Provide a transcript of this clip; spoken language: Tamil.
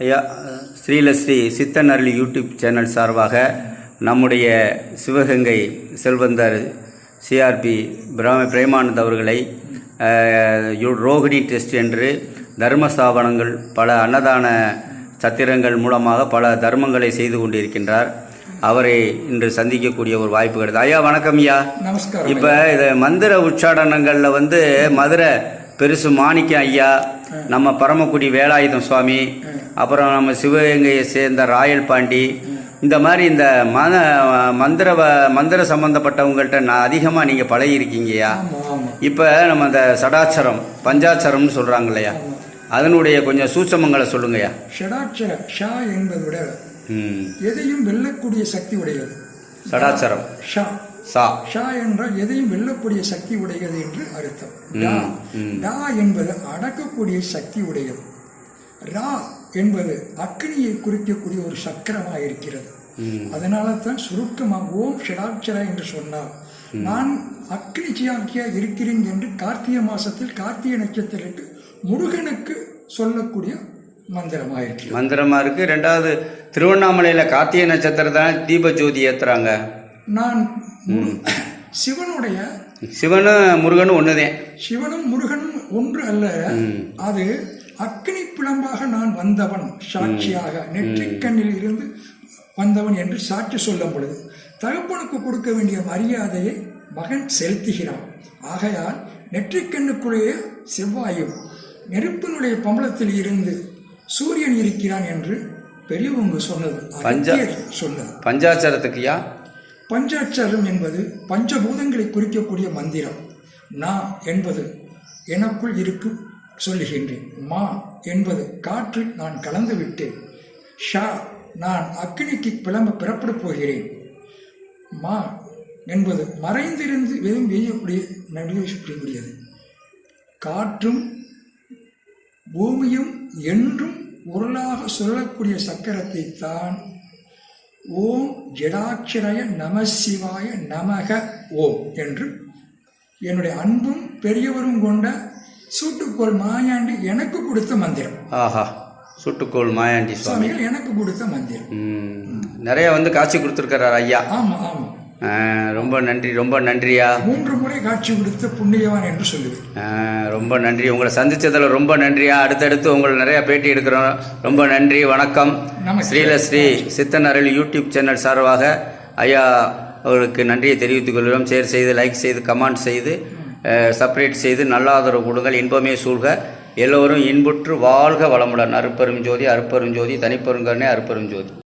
ஐயா ஸ்ரீலஸ்ரீ சித்தன் அருளி யூடியூப் சேனல் சார்பாக நம்முடைய சிவகங்கை செல்வந்தர் சிஆர்பி பிராம பிரேமானந்த் அவர்களை ரோகிணி டெஸ்ட் என்று தர்ம ஸ்தாபனங்கள் பல அன்னதான சத்திரங்கள் மூலமாக பல தர்மங்களை செய்து கொண்டிருக்கின்றார். அவரை இன்று சந்திக்கக்கூடிய ஒரு வாய்ப்பு கிடைத்தது. ஐயா வணக்கம் ஐயா. நமஸ்காரம் இப்போ இது மந்திர உச்சாடனங்களில் வந்து மதுரை பெருசு மாணிக்கம் ஐயா நம்ம பரமக்குடி வேலாயுதம் சுவாமி அப்புறம் நம்ம சிவகங்கையை சேர்ந்த ராயல் பாண்டி இந்த மாதிரி இந்த மத மந்திர மந்திர சம்பந்தப்பட்டவங்கள்ட்ட நான் அதிகமாக நீங்கள் பழகியிருக்கீங்கய்யா. இப்போ நம்ம இந்த சடாச்சரம் பஞ்சாச்சரம்னு சொல்கிறாங்க இல்லையா அதனுடைய கொஞ்சம் சூட்சமங்களை சொல்லுங்கய்யா. ஷடாட்சர ஷா என்பதை விட எதையும் வெல்லக்கூடிய சக்தி உடையது. சடாச்சரம் ஷா. சா. ஷா என்றால் எதையும் வெல்லக்கூடிய சக்தி உடையது என்று அர்த்தம். டா. டா என்பது அடக்கக்கூடிய சக்தி உடையது. ரா என்பது அக்னியை குறிக்கக்கூடிய ஒரு சக்கரமாக இருக்கிறது. அதனால தான் சுருக்கமாக ஓம் ஷடாட்சர என்று சொன்னார் நான் அக்னி சியாக்கியா இருக்கிறேன் என்று கார்த்திகை மாசத்தில் கார்த்திகை நட்சத்திரத்துக்கு முருகனுக்கு சொல்லக்கூடிய மந்திரமாக இருக்கிறது. மந்திரமாக இருக்குது ரெண்டாவது திருவண்ணாமலையில் கார்த்திகை நட்சத்திரத்தான் தீப ஜோதி ஏற்றுறாங்க நான் சிவனுடைய சிவனும் முருகனும் ஒண்ணுதான் சிவனும் முருகனும் ஒன்று அல்ல. அது அக்னி பிளம்பாக நான் வந்தவன் சாட்சியாக. நெற்றிக்கண்ணில் இருந்து வந்தவன் என்று சாட்சி சொல்லும் பொழுது தகப்பனுக்கு கொடுக்க வேண்டிய மரியாதையை மகன் செலுத்துகிறான். ஆகையால் நெற்றிக்கண்ணுக்குள்ளேயே செவ்வாயும் நெருப்பினுடைய பம்பளத்தில் இருந்து சூரியன் இருக்கிறான் என்று பெரியவங்க சொன்னது. சொன்னது. பஞ்சாச்சரத்துக்குயா பஞ்சாட்சரம் என்பது பஞ்சபூதங்களை குறிக்கக்கூடிய மந்திரம். நா என்பது எனக்குள் இருக்கும் சொல்லுகின்றேன். மா என்பது காற்றில் நான் கலந்து விட்டேன். ஷா நான் அக்னிக்கு பிளம்ப பிறப்படப் போகிறேன். மா என்பது மறைந்திருந்து வெறும் வெய்யக்கூடிய நடுவே சுற்றக்கூடியது காற்றும் பூமியும் என்றும் உருளாக சொல்லக்கூடிய சக்கரத்தை தான் ஓம் ஜடாட்சரய நம சிவாய நமக ஓம் என்று என்னுடைய அன்பும் பெரியவரும் கொண்ட சூட்டுக்கோள் மாயாண்டி எனக்கு கொடுத்த மந்திரம். ஆஹா சுட்டுக்கோள் மாயாண்டி சுவாமி. சுவாமிகள் எனக்கு கொடுத்த மந்திரம். நிறைய வந்து காட்சி கொடுத்துருக்கிறார் ஐயா. ஆமா ஆமா. ஆ, ரொம்ப நன்றி ரொம்ப நன்றியா? மூன்று முறை காட்சி கொடுத்த புண்ணியவான் என்று சொல்லுவேன். ரொம்ப நன்றி. உங்களை சந்திச்சதுல ரொம்ப நன்றியா? அடுத்தடுத்து உங்களை நிறைய பேட்டி எடுக்கிறோம். ரொம்ப நன்றி வணக்கம். ஸ்ரீலஸ்ரீ சித்தன் அருள் யூடியூப் சேனல் சார்பாக ஐயா அவருக்கு நன்றியை தெரிவித்துக் கொள்கிறோம். ஷேர் செய்து லைக் செய்து கமெண்ட் செய்து சப்ரேட் செய்து நல்ல ஆதரவு கொடுங்கள் இன்பமே சூழ்க. எல்லோரும் இன்புற்று வாழ்க வளமுடன். அருப்பெரும் ஜோதி அருப்பெரும் ஜோதி தனிப்பெருங்கருணை அருப்பெரும் ஜோதி